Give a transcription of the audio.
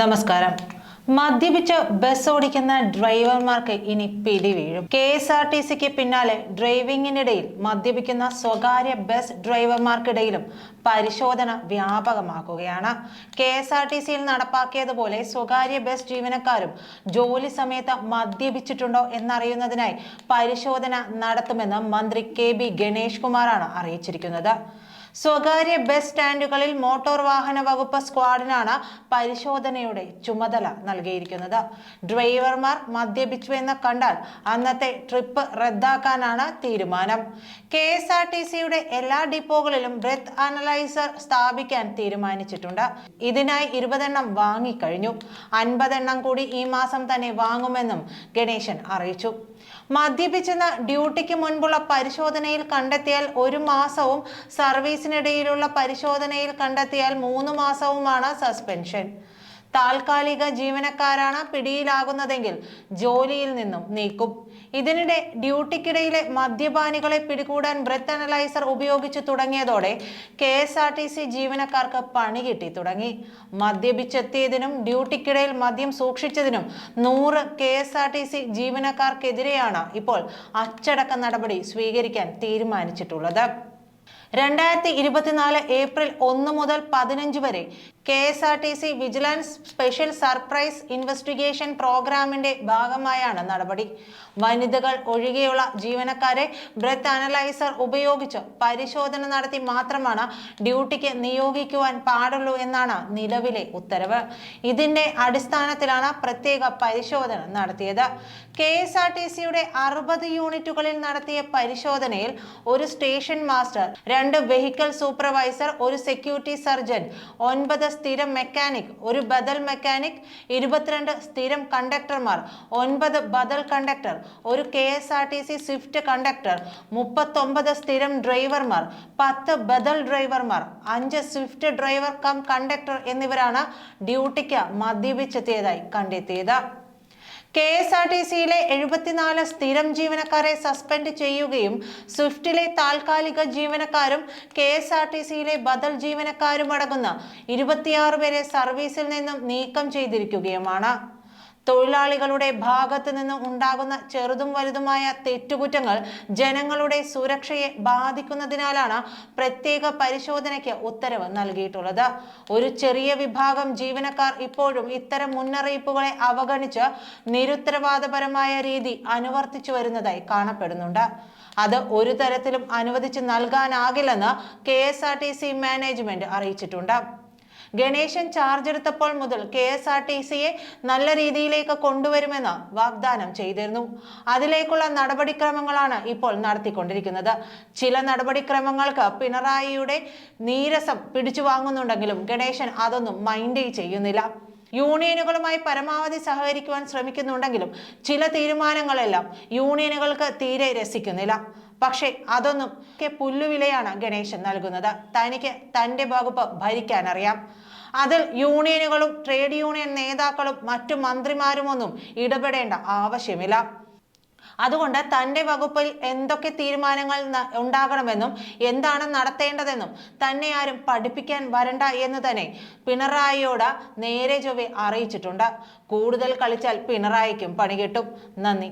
നമസ്കാരം. മദ്യപിച്ച് ബസ് ഓടിക്കുന്ന ഡ്രൈവർമാർക്ക് ഇനി പിടി വീഴും. കെ എസ് ആർ ടി സിക്ക് പിന്നാലെ ഡ്രൈവിംഗിനിടയിൽ മദ്യപിക്കുന്ന സ്വകാര്യ ബസ് ഡ്രൈവർമാർക്കിടയിലും പരിശോധന വ്യാപകമാക്കുകയാണ്. കെ എസ് ആർ ടി സിയിൽ നടപ്പാക്കിയതുപോലെ സ്വകാര്യ ബസ് ജീവനക്കാരും ജോലി സമയത്ത് മദ്യപിച്ചിട്ടുണ്ടോ എന്നറിയുന്നതിനായി പരിശോധന നടത്തുമെന്ന് മന്ത്രി കെ ബി ഗണേഷ് കുമാറാണ് അറിയിച്ചിരിക്കുന്നത്. സ്വകാര്യ ബസ് സ്റ്റാൻഡുകളിൽ മോട്ടോർ വാഹന വകുപ്പ് സ്ക്വാഡിനാണ് പരിശോധനയുടെ ചുമതല നൽകിയിരിക്കുന്നത്. ഡ്രൈവർമാർ മദ്യപിച്ചു എന്ന് കണ്ടാൽ അന്നത്തെ ട്രിപ്പ് റദ്ദാക്കാനാണ് തീരുമാനം. കെ എസ് ആർ ടി സിയുടെ എല്ലാ ഡിപ്പോകളിലും ബ്രെത്ത് അനലൈസർ സ്ഥാപിക്കാൻ തീരുമാനിച്ചിട്ടുണ്ട്. ഇതിനായി ഇരുപതെണ്ണം വാങ്ങിക്കഴിഞ്ഞു. അൻപതെണ്ണം കൂടി ഈ മാസം തന്നെ വാങ്ങുമെന്നും ഗണേശൻ അറിയിച്ചു. മദ്യപിച്ചെന്ന ഡ്യൂട്ടിക്ക് മുൻപുള്ള പരിശോധനയിൽ കണ്ടെത്തിയാൽ ഒരു മാസവും സർവീസിനിടയിലുള്ള പരിശോധനയിൽ കണ്ടെത്തിയാൽ മൂന്ന് മാസവുമാണ് സസ്പെൻഷൻ. താൽക്കാലിക ജീവനക്കാരാണ് പിടിയിലാകുന്നതെങ്കിൽ ജോലിയിൽ നിന്നും നീക്കും. ഇതിനിടെ ഡ്യൂട്ടിക്കിടയിലെ മദ്യപാനികളെ പിടികൂടാൻ ബ്രത്ത് അനലൈസർ ഉപയോഗിച്ചു തുടങ്ങിയതോടെ K S R T C ജീവനക്കാർക്ക് പണി കിട്ടി തുടങ്ങി. മദ്യപിച്ചെത്തിയതിനും ഡ്യൂട്ടിക്കിടയിൽ മദ്യം സൂക്ഷിച്ചതിനും നൂറ് K S R T C ജീവനക്കാർക്കെതിരെയാണ് ഇപ്പോൾ അച്ചടക്ക നടപടി സ്വീകരിക്കാൻ തീരുമാനിച്ചിട്ടുള്ളത്. രണ്ടായിരത്തി ഇരുപത്തിനാല് ഏപ്രിൽ ഒന്ന് മുതൽ പതിനഞ്ച് വരെ K S R T C vigilance special surprise investigation പ്രോഗ്രാമിന്റെ ഭാഗമായാണ് നടപടി. വനിതകൾ ഒഴികെയുള്ള ജീവനക്കാരെ ബ്രെത്ത് അനലൈസർ ഉപയോഗിച്ച് പരിശോധന നടത്തി മാത്രമാണ് ഡ്യൂട്ടിക്ക് നിയോഗിക്കുവാൻ പാടുള്ളൂ എന്നാണ് നിലവിലെ ഉത്തരവ്. ഇതിന്റെ അടിസ്ഥാനത്തിലാണ് പ്രത്യേക പരിശോധന നടത്തിയത്. കെ എസ് ആർ ടി സിയുടെ അറുപത് യൂണിറ്റുകളിൽ നടത്തിയ പരിശോധനയിൽ ഒരു സ്റ്റേഷൻ മാസ്റ്റർ രണ്ട് വെഹിക്കിൾ സൂപ്പർവൈസർ ഒരു സെക്യൂരിറ്റി സർജൻ ഒൻപത് സ്ഥിരം മെക്കാനിക് ഒരു ബദൽ മെക്കാനിക് ഇരുപത്തിരണ്ട് സ്ഥിരം കണ്ടക്ടർമാർ ഒൻപത് ബദൽ കണ്ടക്ടർ ഒരു K S R T C Swift conductor മുപ്പത്തൊമ്പത് സ്ഥിരം ഡ്രൈവർമാർ പത്ത് ബദൽ ഡ്രൈവർമാർ അഞ്ച് സ്വിഫ്റ്റ് ഡ്രൈവർ കം കണ്ടക്ടർ എന്നിവരാണ് ഡ്യൂട്ടിക്ക് മദ്യപിച്ചെത്തിയതായി കണ്ടെത്തിയത്. കെ എസ് ആർ ടി സിയിലെ എഴുപത്തിനാല് സ്ഥിരം ജീവനക്കാരെ സസ്പെൻഡ് ചെയ്യുകയും സ്വിഫ്റ്റിലെ താൽക്കാലിക ജീവനക്കാരും കെ എസ് ആർ ടി സിയിലെ ബദൽ ജീവനക്കാരും അടങ്ങുന്ന ഇരുപത്തിയാറ് പേരെ സർവീസിൽ നിന്നും നീക്കം ചെയ്തിരിക്കുകയുമാണ്. തൊഴിലാളികളുടെ ഭാഗത്ത് നിന്ന് ഉണ്ടാകുന്ന ചെറുതും വലുതുമായ തെറ്റുകുറ്റങ്ങൾ ജനങ്ങളുടെ സുരക്ഷയെ ബാധിക്കുന്നതിനാലാണ് പ്രത്യേക പരിശോധനയ്ക്ക് ഉത്തരവ് നൽകിയിട്ടുള്ളത്. ഒരു ചെറിയ വിഭാഗം ജീവനക്കാർ ഇപ്പോഴും ഇത്തരം മുന്നറിയിപ്പുകളെ അവഗണിച്ച് നിരുത്തരവാദപരമായ രീതി അനുവർത്തിച്ചു വരുന്നതായി കാണപ്പെടുന്നുണ്ട്. അത് ഒരു തരത്തിലും അനുവദിച്ച് നൽകാനാകില്ലെന്ന് K S R T C management അറിയിച്ചിട്ടുണ്ട്. ഗണേശൻ ചാർജ് എടുത്തപ്പോൾ മുതൽ കെ എസ് ആർ ടി സിയെ നല്ല രീതിയിലേക്ക് കൊണ്ടുവരുമെന്ന് വാഗ്ദാനം ചെയ്തിരുന്നു. അതിലേക്കുള്ള നടപടിക്രമങ്ങളാണ് ഇപ്പോൾ നടത്തിക്കൊണ്ടിരിക്കുന്നത്. ചില നടപടിക്രമങ്ങൾക്ക് പിണറായിയുടെ നീരസം പിടിച്ചു വാങ്ങുന്നുണ്ടെങ്കിലും ഗണേശൻ അതൊന്നും മൈൻഡ് ചെയ്യുന്നില്ല. യൂണിയനുകളുമായി പരമാവധി സഹകരിക്കുവാൻ ശ്രമിക്കുന്നുണ്ടെങ്കിലും ചില തീരുമാനങ്ങളെല്ലാം യൂണിയനുകൾക്ക് തീരെ രസിക്കുന്നില്ല. പക്ഷേ അതൊന്നും ഒക്കെ പുല്ലുവിലയാണ് ഗണേശൻ നൽകുന്നത്. തനിക്ക് തന്റെ വകുപ്പ് ഭരിക്കാനറിയാം. അതിൽ യൂണിയനുകളും ട്രേഡ് യൂണിയൻ നേതാക്കളും മറ്റു മന്ത്രിമാരുമൊന്നും ഇടപെടേണ്ട ആവശ്യമില്ല. അതുകൊണ്ട് തന്റെ വകുപ്പിൽ എന്തൊക്കെ തീരുമാനങ്ങൾ ഉണ്ടാകണമെന്നും എന്താണ് നടത്തേണ്ടതെന്നും തന്നെ ആരും പഠിപ്പിക്കാൻ വരണ്ട എന്ന് തന്നെ പിണറായിയോട് നേരെ ചൊവ്വെ അറിയിച്ചിട്ടുണ്ട്. കൂടുതൽ കളിച്ചാൽ പിണറായിക്കും പണി കിട്ടും. നന്ദി.